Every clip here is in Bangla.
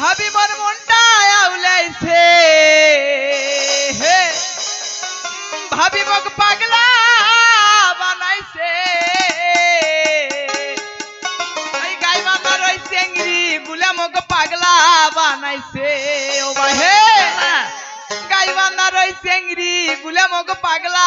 ভাবি মোর মনটা আউলাইছে। ভাবি মোক পাগলা বানাইছে। ওই গাই বান্ধার ওই চেংড়ি গুলা মোক পাগলা বানাইছে। ও বাহে গাই বান্ধার ওই চেংড়ি গুলা মোক পাগলা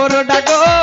করো ডাকো